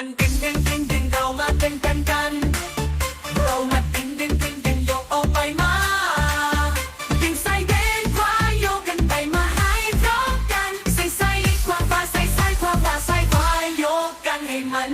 มันดึงดึงดึงดึงเรามาเป็นกันกันเรามาดึงดึงดึงดึงโยกออกไปมาดึงใส่เดินขวาโยกกันไปมาให้พร้อมกันใส่ใส่ขวาขวาใส่ใส่ขวาขวาใส่ขวาโยกกันให้มัน